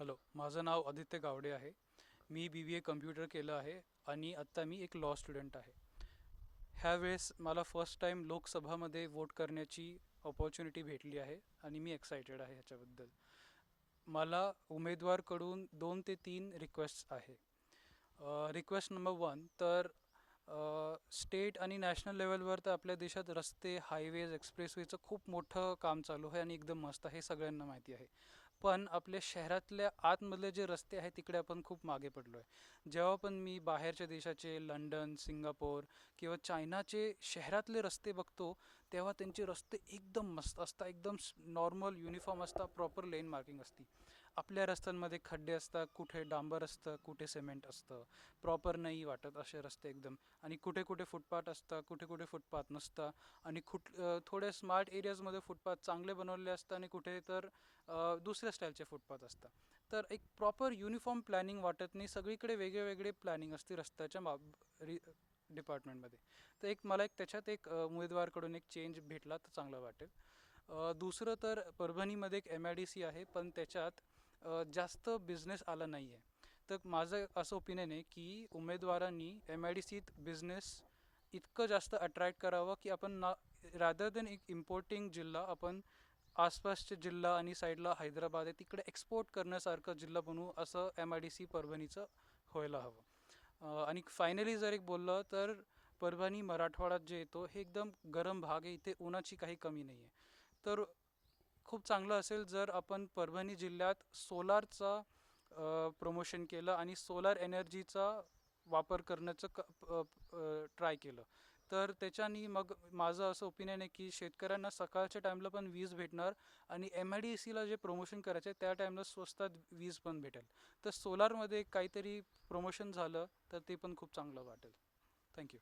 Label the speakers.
Speaker 1: Hello माझं नाव आदित्य गावडे आहे. मी बी बी ए computer केलं आहे आणि आत्ता मी एक लॉ स्टुडंट आहे. ह्यावेळेस मला फर्स्ट टाईम लोकसभामध्ये वोट करण्याची ऑपॉर्च्युनिटी भेटली आहे आणि मी एक्सायटेड आहे ह्याच्याबद्दल. मला उमेदवारकडून दोन ते तीन रिक्वेस्ट आहे. रिक्वेस्ट नंबर वन तर स्टेट आणि नॅशनल लेवलवर तर आपल्या देशात रस्ते हायवेज एक्सप्रेसवेचं खूप मोठं काम चालू आहे आणि एकदम मस्त आहे हे सगळ्यांना माहिती आहे. पण आपल्या शहरातल्या आतमधले जे रस्ते आहेत तिकडे आपण खूप मागे पडलो आहे जेव्हा पण मी बाहेरच्या देशाचे लंडन सिंगापोर किंवा चायनाचे शहरातले रस्ते बघतो तेव्हा त्यांचे रस्ते एकदम मस्त असतात एकदम नॉर्मल युनिफॉर्म असतात प्रॉपर लेन मार्किंग असते. आपल्या रस्त्यांमध्ये खड्डे असतात कुठे डांबर असतं कुठे सिमेंट असतं. प्रॉपर नाही वाटत असे रस्ते एकदम. आणि कुठे कुठे फुटपाथ असतात कुठे कुठे फुटपाथ नसतं. आणि कुठ थोड्या स्मार्ट एरियाजमध्ये फुटपाथ चांगले बनवले असतात आणि कुठे तर दुसऱ्या स्टाईलचे फुटपाथ असतात. तर एक प्रॉपर युनिफॉर्म प्लॅनिंग वाटत नाही. सगळीकडे वेगळे वेगळे प्लॅनिंग असते रस्त्याच्या मा डिपार्टमेंटमध्ये. तर एक मला एक त्याच्यात एक उमेदवारकडून एक चेंज भेटला तर चांगलं वाटेल. दुसरं तर परभणीमध्ये एक एम आय डी सी आहे पण त्याच्यात जास्त बिझनेस आला नाही आहे तर माझं असं ओपिनियन आहे की उमेदवारांनी एम आय डी सीत बिझनेस इतकं जास्त अट्रॅक्ट करावं की आपण ना रादर देन एक इम्पोर्टिंग जिल्हा आपण आसपासचे जिल्हा आणि साईडला हैदराबाद आहे तिकडे एक्सपोर्ट करण्यासारखं जिल्हा बनवू असं एम आय डी सी परभणीचं व्हायला हवं. आणि फायनली जर एक बोललं तर परभणी मराठवाड्यात जे येतो हे एकदम गरम भाग आहे. इथे उन्हाची काही कमी नाही आहे तर खूप चांगलं असेल जर आपण परभणी जिल्ह्यात सोलारचा प्रमोशन केलं आणि सोलार एनर्जीचा वापर करण्याचं क ट्राय केलं. तर त्याच्यानी मग माझं असं ओपिनियन आहे की शेतकऱ्यांना सकाळच्या टाईमला पण वीज भेटणार आणि एम आय डी सीला जे प्रमोशन करायचं आहे त्या टाईमला स्वस्तात वीज पण भेटेल. तर सोलारमध्ये काहीतरी प्रमोशन झालं तर ते पण खूप चांगलं वाटेल. थँक्यू